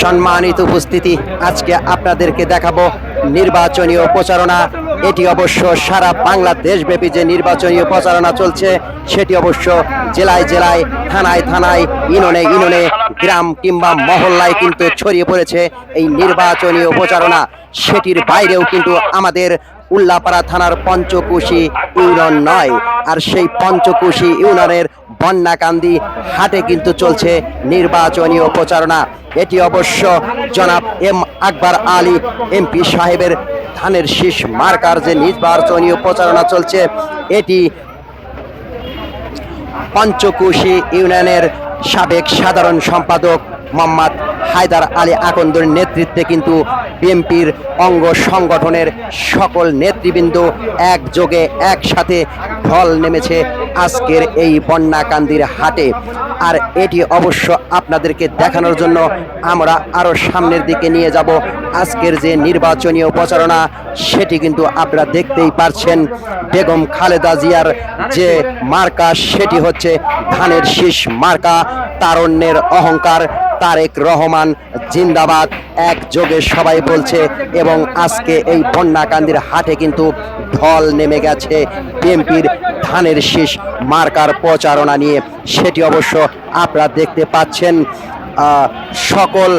সম্মানিত উপস্থিতি আজকে আপনাদেরকে দেখাবো নির্বাচনীয় প্রচারণা। এটি অবশ্য সারা বাংলাদেশ ব্যাপী যে নির্বাচনীয় প্রচারণা চলছে, সেটি অবশ্য জেলায় জেলায়, থানায় থানায় ইননে ইননে গ্রাম কিংবা মহল্লায় কিন্তু ছড়িয়ে পড়েছে এই নির্বাচনীয় প্রচারণা। সেটির বাইরেও কিন্তু আমাদের উল্লাপাড়া থানার পঞ্চকুশি ইউনিয়ন নয়। আর সেই পঞ্চকুশি ইউনিয়নের বন্যাকান্দি হাটে কিন্তু চলছে নির্বাচনীয় প্রচারণা। এটি অবশ্য জনাব এম আকবর আলী এমপি সাহেবের ধানের শীষ মার্কার যে নির্বাচনীয় প্রচারণা চলছে, এটি পঞ্চকুশি ইউনিয়নের সাবেক সাধারণ সম্পাদক মোহাম্মদ হায়দার আলী আকন্দর নেতৃত্বে কিন্তু বিএনপির অঙ্গ সংগঠনের সকল নেতৃবৃন্দ একযোগে একসাথে ঢল নেমেছে আজকের এই বন্যাকান্দির হাটে। আর এটি অবশ্য আপনাদেরকে দেখানোর জন্য আমরা আরও সামনের দিকে নিয়ে যাব। আজকের যে নির্বাচনীয় প্রচারণা সেটি কিন্তু আপনারা দেখতেই পারছেন। বেগম খালেদা জিয়ার যে মার্কা, সেটি হচ্ছে ধানের শীষ মার্কা, তারণ্যের অহংকার। তারেক রহমান জিন্দাবাদ। একযোগে সবাই বলছে এবং আজকে এই বন্যাকান্দির হাটে কিন্তু ঢল নেমে গেছে। বিএনপির ধানের শীষ মার্কার প্রচারণা নিয়ে সেটি অবশ্য আপনারা দেখতে পাচ্ছেন। সকল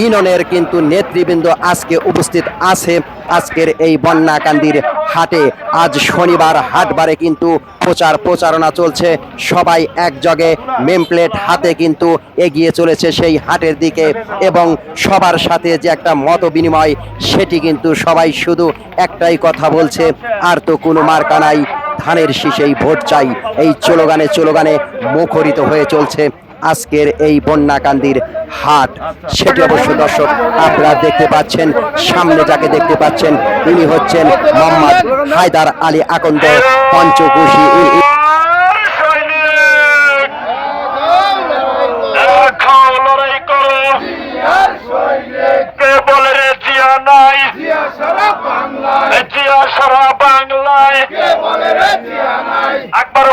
ইউনিয়নের কিন্তু নেতৃবৃন্দ আজকে উপস্থিত আছে। আজকের এই বন্যাকান্দির হাটে আজ শনিবার, হাটবারে কিন্তু প্রচার প্রচারণা চলছে। সবাই একযোগে মেমপ্লেট হাতে কিন্তু এগিয়ে চলেছে সেই হাটের দিকে এবং সবার সাথে যে একটা মত বিনিময়, সেটি কিন্তু সবাই শুধু একটাই কথা বলছে, আর তো কোনো মার্কা নাই, ধানের শীষেই ভোট চাই। এই চলোগানে চলোগানে মুখরিত হয়ে চলছে। আজকের এই বন্যাকান্দির হাট। সেটি অবশ্য দর্শক আপনারা দেখতে পাচ্ছেন সামনে যাকে দেখতে পাচ্ছেন তিনি হচ্ছেন মোহাম্মদ হায়দার আলী আকন্দ পঞ্চকুশি। জিয়া সারা বাংলায় আকবর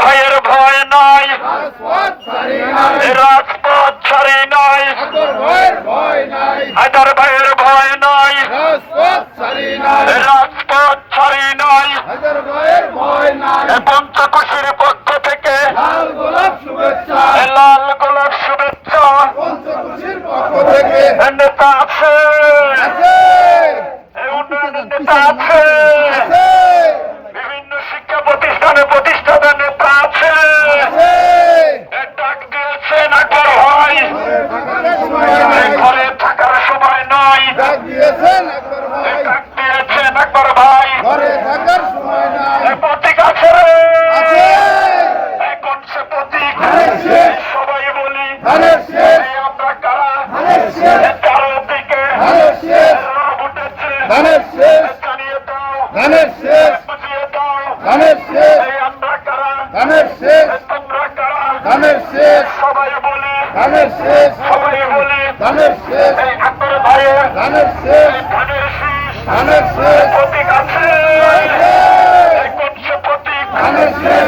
Guerra. ভাই এ প্রতীক আছে এ কোন সে প্রতীক সবাই বলি আমরা কারা? উঠেছে। এ জানিয়ে দাও। বুঝিয়ে দাও। আমরা কারা? তোমরা কারা? সবাই বলি সবাই বলি এই আকবর ভাইয়ের এই ধানের শীষ প্রতীক আছে এই কোন সে প্রতীক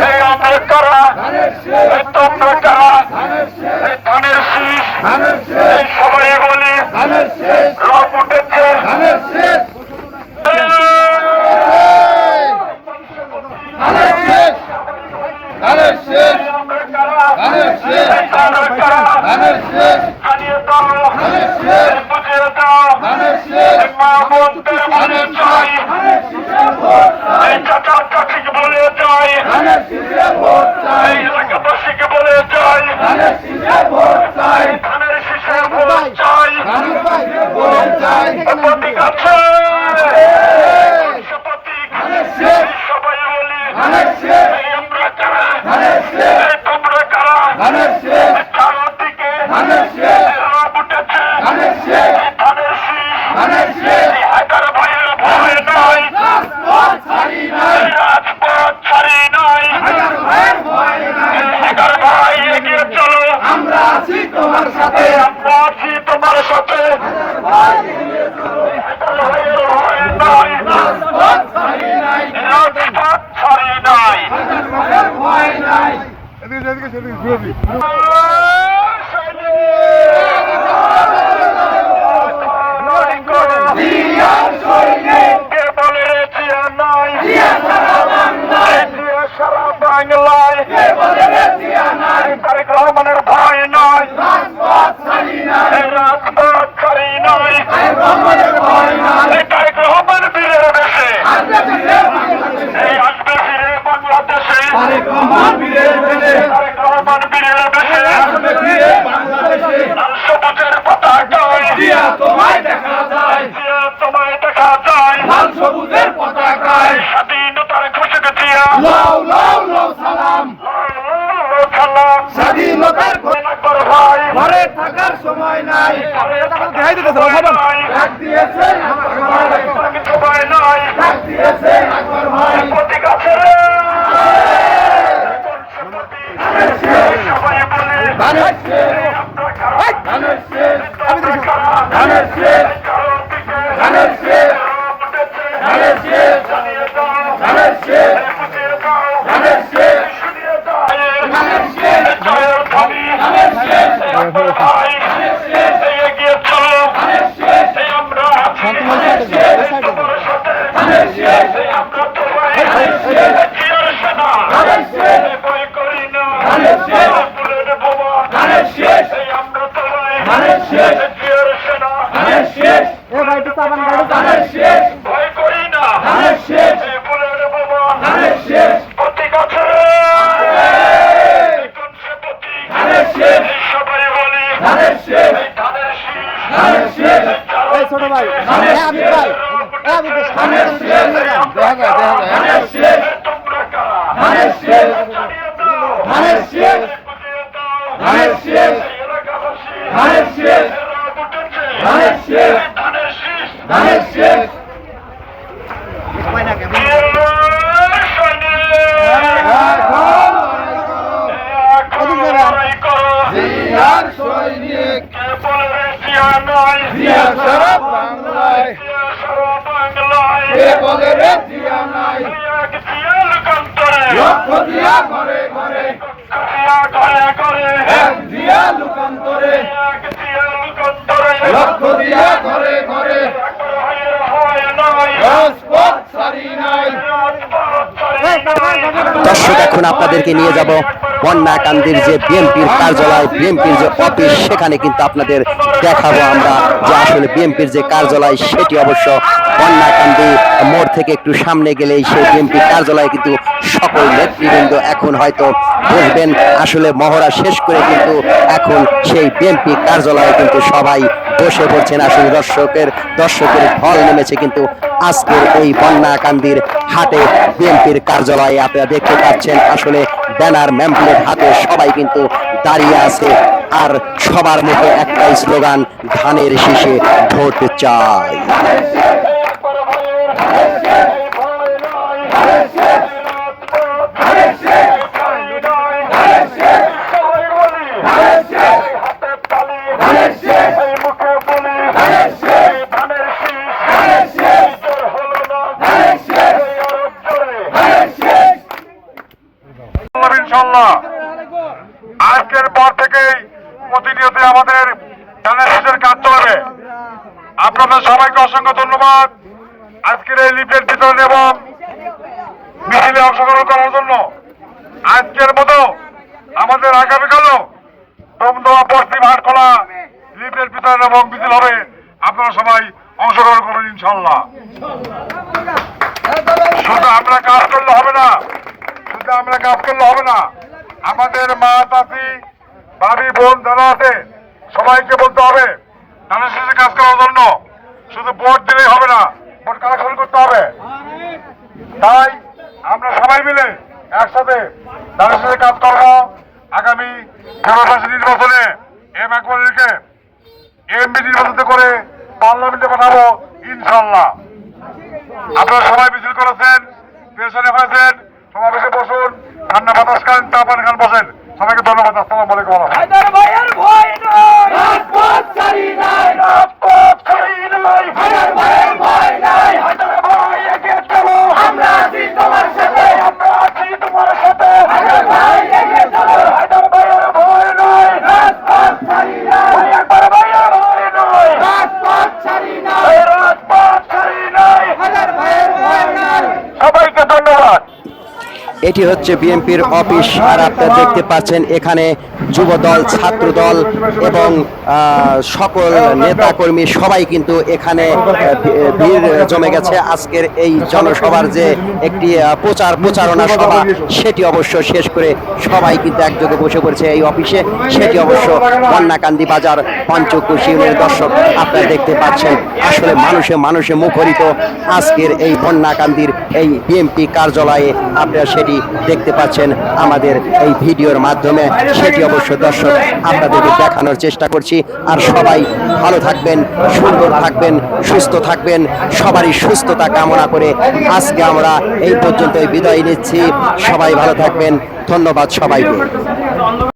এই আমরা কারা এই তোমরা কারা এই ধানের শীষ এই সবাই বলি রব উঠেছে মা বোনদের বলে যাই এই চাচা চাচিকে বলে যাই এই এলাকাবাসীকে বলে যাই ধানের শীষে ভোট চাই প্রতীক আছে যেদিকে যেদিকে সেদিকে ঘুরবি সারা বাংলায় তারেক রহমানের ভয় নয় রাজপথ ছাড়ি নয় তারেক রহমান বীরের দেশে আসবে ফিরে বাংলাদেশে তোমায় দেখা যায় তোমায় দেখা যায়। লাল সবুজের পতাকায়। স্বাধীনতার সালাম ঘোষণা ভাই ঘরে থাকার সময় নাই আকবর ভাই সবাই নাই ডাক দিয়েছে আকবর ভাই প্রতীক আছে রে সবাই বলে ধানের শেষ আমরা খারাপ ধানের শেষ আমরা খারাপ ধানের শেষ কারোর দিকে ধানের শেষ উঠেছে ধানের শেষ জানিয়ে দাও ধানের শেষ বুঝিয়ে দাও ধানের শেষ শুনিয়ে দাও ধানের শেষ জয়ের ধ্বনি ধানের শেষ আকবর ভাই এই এগিয়ে চলো শেষ এই আমরা আছি তোমার সাথে ধানের শেষ এই আমরা তোমায় শেষ জিয়ার সেনা ধানের শেষ ভয় করি না ধানের শেষ বুলেট বোমা ধানের শেষ এই আমরা তোমায় ধানের শেষ জিয়ার সেনা ধানের শেষ ধানের শেষ ভয় করি না। ধানের শেষ। এই বুলেট ধানের শেষ। প্রতীক আছে কোন সে প্রতীক ধানের শেষ। সবাই বলি। ধানের শেষ। ধানের শেষ। ধানের শেষ। ছোট ভাই। ধানের শেষ ধানের শেষ। দেখা শেষ তোমরা কারা ধানের শেষ জানিয়ে দাও ধানের শেষ বুঝিয়ে দাও ধানের শেষ এই এলাকাবাসী ধানের শেষ এরা উঠেছে ধানের শেষ এই ধানের শীষ ধানের শেষ জিয়ার সৈনিক। জিয়া জিয়া নাই। লক্ষ দিয়া ঘরে ঘরে। এক দিয়া লুকান্তরে। লক্ষ দিয়া ঘরে ঘরে। দর্শক, এখন আপনাদেরকে নিয়ে যাব বন্যাকান্দির যে বিএনপির কার্যালয়, বিএনপির যে অফিস, সেখানে কিন্তু আপনাদের দেখাবো আমরা যে আসলে বিএনপির যে কার্যালয়, সেটি অবশ্য বন্যাকান্দি মোড় থেকে একটু সামনে গেলেই সেই বিএনপির কার্যালয়ে কিন্তু সকল নেতৃবৃন্দ এখন হয়তো বসবেন। আসলে মহড়া শেষ করে কিন্তু এখন সেই বিএনপি কার্যালয়ে কিন্তু সবাই বসে পড়ছেন আসলে দর্শকের দর্শকের ফল নেমেছে কিন্তু আজকের এই বন্যাকান্দির হাতে বিএনপির কার্যালয়ে আপনারা দেখতে পাচ্ছেন, আসলে ব্যানার, ম্যাম্পলেট হাতে সবাই কিন্তু দাঁড়িয়ে আছে। আর সবার মুখে একটাই স্লোগান, ধানের শীষে ভোট চাই। আজকের পর থেকেই প্রতিনিয়ত আমাদের ধানের কাজ চলবে। আপনাদের সবাইকে অসংখ্য ধন্যবাদ। আজকের এই লিফলেট বিতরণ এবং মিছিলে অংশগ্রহণ করার জন্য আজকের মতো আমাদের আগামীকালও দমদমা পশ্চিম হাটখোলা লিফলেট বিতরণ এবং মিছিল হবে। আপনারা সবাই অংশগ্রহণ করুন ইনশাল্লাহ শুধু আমরা কাজ করলে হবে না শুধু আমরা কাজ করলে হবে না। আমাদের মা চাষি ভাবি, বোন যারা আছে, সবাইকে বলতে হবে ধানের শেষে কাজ করার জন্য। শুধু ভোট দিলেই হবে না, ভোট কালেকশন করতে হবে। তাই আমরা সবাই মিলে একসাথে ধানের শেষে কাজ করব। আগামী জনশাসী নির্বাচনে এম একবারকে এমপি নির্বাচিত করে পার্লামেন্টে পাঠাবো ইনশাল্লাহ আপনারা সবাই মিছিল করেছেন, পেছনে হয়েছেন ঠান্ডা বাতাস খান খান বসেন সবাইকে ধন্যবাদ আসসালামু আলাইকুম ওয়া রাহমাতুল্লাহ। হায়দার ভাইয়ের ভয় নাই রাজপথ সারি নাই রাজপথ সারি নাই হায়দার ভাইয়ের ভয় নাই হায়দার ভাই এগিয়ে চলো আমরা আছি তোমার সাথে আমরা আছি তোমার সাথে হায়দার ভাই এগিয়ে চলো হায়দার ভাইয়ের ভয় নাই রাজপথ সারি নাই একবার ভাইয়ের ভয় নাই রাজপথ সারি নাই রাজপথ সারি নাই হায়দার ভাইয়ের ভয় নাই সবাইকে ধন্যবাদ এটি হচ্ছে বিএনপির অফিস আর আপনারা দেখতে পাচ্ছেন এখানে যুব দল ছাত্র দল এবং সকল নেতাকর্মী সবাই কিন্তু এখানে ভিড় জমে গেছে। আজকের এই জনসভার যে একটি প্রচার প্রচারণা সভা, সেটি অবশ্য শেষ করে সবাই কিন্তু একযোগে বসে পড়েছে এই অফিসে। সেটি অবশ্য বন্যাকান্দি বাজার, পঞ্চকুশি ইউনিয়নের দর্শক আপনারা দেখতে পাচ্ছেন। আসলে মানুষে মানুষে মুখরিত আজকের এই বন্যাকান্দির এই বিএমপি কার্যালয়ে আপনারা সেটি দেখতে পাচ্ছেন আমাদের এই ভিডিওর মাধ্যমে। সেটি অবশ্য দর্শক, আপনাদেরকে দেখানোর চেষ্টা করছি। আর সবাই ভালো থাকবেন, সুন্দর থাকবেন, সুস্থ থাকবেন। সবারই সুস্থতা কামনা করে আজকে আমরা এই পর্যন্তই বিদায় নিচ্ছি। সবাই ভালো থাকবেন। ধন্যবাদ সবাইকে।